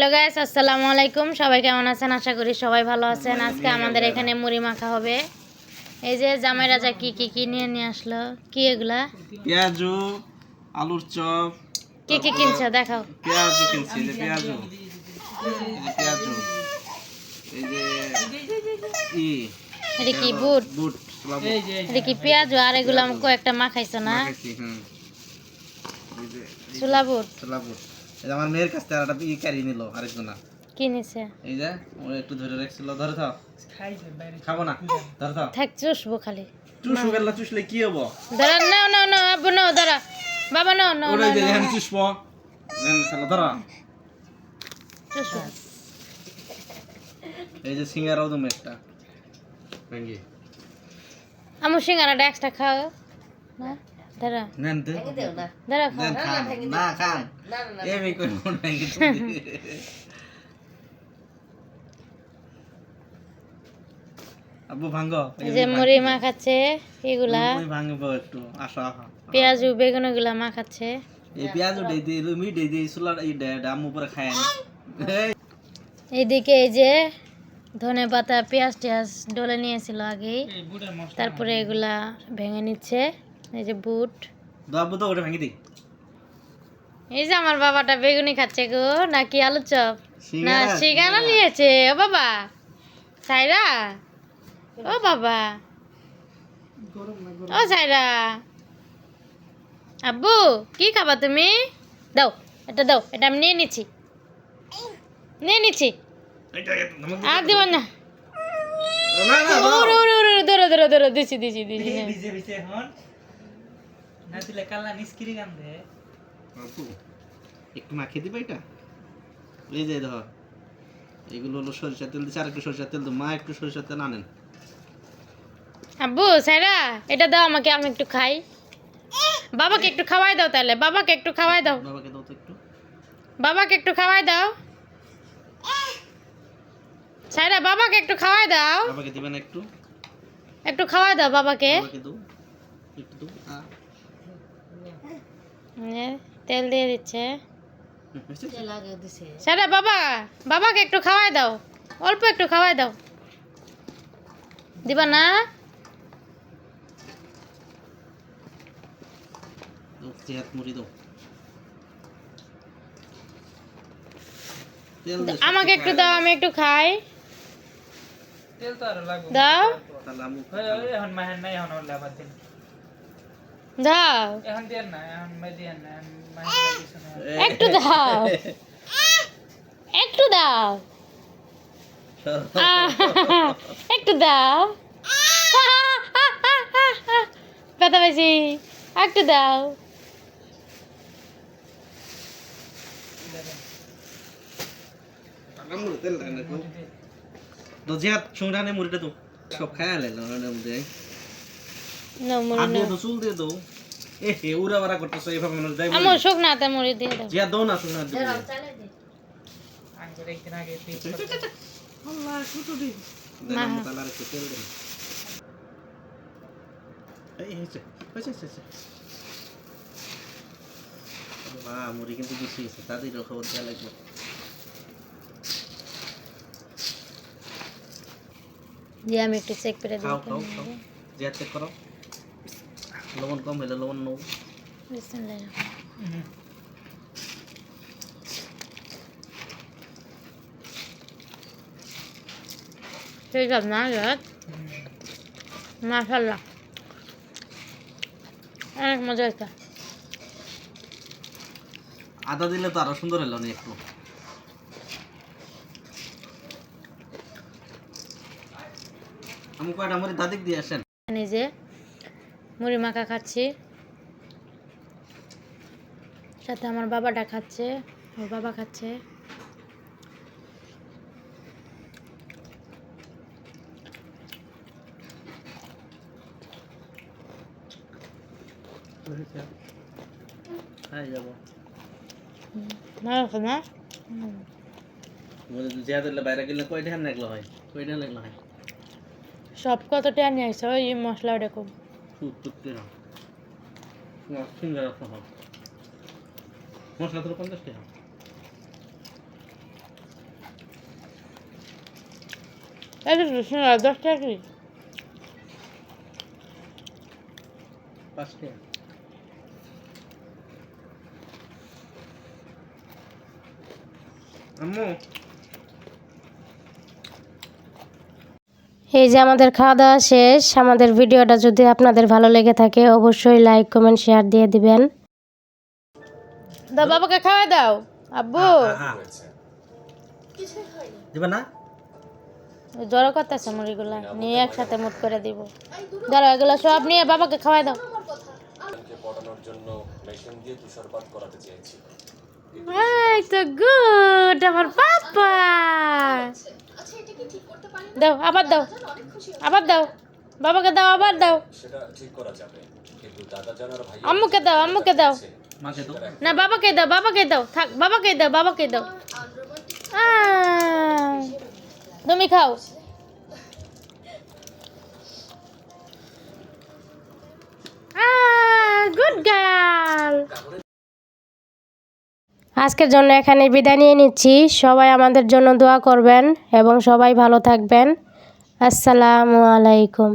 Hello guys আসসালামু আলাইকুম। সবাই কেমন আছেন? আশা করি সবাই ভালো আছেন। আজকে আমাদের এখানে মুড়ি মাখা হবে। এই যে জামাই রাজা কি কি কি নিয়ে নিয়ে আসলো? কি এগুলা? পেঁয়াজু আলুর চপ। কি কি কিনছো? দেখাও। পেঁয়াজু কিনছি যে পেঁয়াজু। এই যে পেঁয়াজু। এই যে ই। এটা কি বুট? বুট এটা কি পেঁয়াজ? আর এগুলো আমাকে একটা মাখাইছো না? চুলা বুট। ছোলা বুট। আমার মেয়ের কাছ থেকে একটা ই ক্যারি নিল আরেকজনা কি নিছে? এই যে ও একটু ধরে রাখছিল ধরে থাও খাব না ধরে থাও থাক চুষবো খালি। চুষু গেলা চুষলে কি হব? দাঁড়া নাও নাও নাও আব্বু নাও দাঁড়া। বাবা নাও ওটাই নাও, যে নাও, চুষবো নেন খেলা চুষবো এই যে সিঙ্গারাও তুমি একটা। ভেঙ্গি। আমার সিঙ্গারাটা এক্সট্রা খাও। না? দাঁড়া। নেন তো দাঁড়া খান। না খান। এমনি করে মনে আব্বু ভাঙ্গ। এই যে মুড়ি মাখাচ্ছে এগুলা। মুই ভাঙবো একটু আসো আসো। পেঁয়াজু বেগুন এগুলা মাখাচ্ছে। এই পেঁয়াজ রুমি সুলার এই ডাম উপরে খায় এইদিকে এই যে ধনে পাতা পেঁয়াজ টেয়াজ ডলে নিয়েছিল আগেই। তারপরে এগুলা ভেঙে নিচ্ছে। এই যে বুট। আব্বু তো ওটা ভেঙে দিই। এই যে আমার বাবাটা বেগুনি খাচ্ছে গো নাকি আলু চপ? না সিঙ্গারা, নিয়েছে ও বাবা। সাইরা ও বাবা। ও সাইরা। আব্বু কি খাবা তুমি? দাও এটা দাও এটা আমি নিয়ে নিচ্ছি। নিয়ে নিচ্ছি। আর দিব না। না না উড়ে উড়ে উড়ে উড়ে, ধরো ধরো ধরো দিছি দিছি দিছি নে। আব্বু, একটু মাখিয়ে দিবা এটা? এই যে ধর এগুলো হলো সরিষার তেল দিচ্ছে আর একটু সরিষার তেল দাও মা একটু সরিষার তেল আনেন। আব্বু সাইরা এটা দাও আমাকে আমি একটু খাই। বাবাকে একটু খাওয়াই দাও তাহলে বাবাকে একটু খাওয়াই দাও। বাবাকে দাও তো একটু। বাবাকে একটু খাওয়াই দাও। সাইরা বাবাকে একটু খাওয়াই দাও। বাবাকে দিবেন একটু। একটু খাওয়াই দাও বাবাকে। বাবাকে দাও একটু দাও তেল দিয়ে দিচ্ছে। হয়েছে? বাবা বাবাকে একটু খাওয়াই দাও। অল্প একটু খাওয়াই দাও। দিবা না? আমাকে একটু দাও আমি একটু খাই। দাও। তাহলে আমু দাও একটু দাও। একটু দাও। আহ, একটু দাও। ব্যথা পেয়েছি একটু দাও। তেল দেন একটু। তো সুংরানে মুড়িটা দাও সব খায় আলে না মধ্যে মুড়ি হাত দিয়ে নাও দাও চুল দিয়ে দাও। এ হে উড়া বাড়া করতেছ এইভাবে মানুষ দেয় আমার শুকনা হাতে মুড়ি দিয়ে দাও। চেহাত দাও না সুংরা দিয়ে। আল্লাহ কত দিন দেন আমু একটু তেল দেন এই হয়েছে হয়েছে হয়েছে বাহ মুড়ি কিন্তু বেশি হয়েছে তাদেরও খবর দেওয়া লাগবে। দিয়ে আমি একটু চেক করে দিই খাও চেক করো। লবণ কম হইলে লবণ নেব। বিসমিল্লাহির ঠিক আছে না জাত মাশাল্লাহ অনেক মজা হয়েছে। আদা দিলে তো আরও সুন্দর হলো না একটু। আমি কয়টা মুড়ি দাদিক দিয়ে আসেন? নিজে মুড়ি মাখা খাচ্ছি। সাথে আমার বাবাটা খাচ্ছে ওর বাবা খাচ্ছে। হ্যাঁ যাব। ভালো আছে না হুম। জিয়া দিলে বাইরে গেলে কয়টা লাগল হয়? কয়টা লাগল হয়? সব কত টাকা নিয়ে আসছে ওই মশলা ফুট উত্তরটি না সিঙ্গারা সহ মশলা তো পঞ্চাশ টাকা। দশ টাকা কি পাঁচ টাকা। আম্মু এই যে আমাদের খাওয়া দাওয়া শেষ আমাদের ভিডিওটা যদি আপনাদের ভালো লেগে থাকে অবশ্যই লাইক কমেন্ট শেয়ার দিয়ে দিবেন। দাও বাবাকে খাওয়াই দাও। আব্বু। দিবে না? জড়ো করতেছে মুড়িগুলা নিয়ে একসাথে মুট করে দিব। ধরো এগুলো সব নিয়ে বাবাকে খাওয়াই দাও। এই তো গুড আমার পাপা। দাও আবার দাও। আবার দাও। বাবাকে দাও আবার দাও। আম্মুকে দাও আম্মুকে দাও। না বাবাকে দাও বাবাকে দাও। থাক বাবাকে দাও বাবাকে দাও। তুমি খাও। আজকের জন্য এখানে বিদায় নিয়ে নিচ্ছি। সবাই আমাদের জন্য দোয়া করবেন এবং সবাই ভালো থাকবেন। আসসালামু আলাইকুম।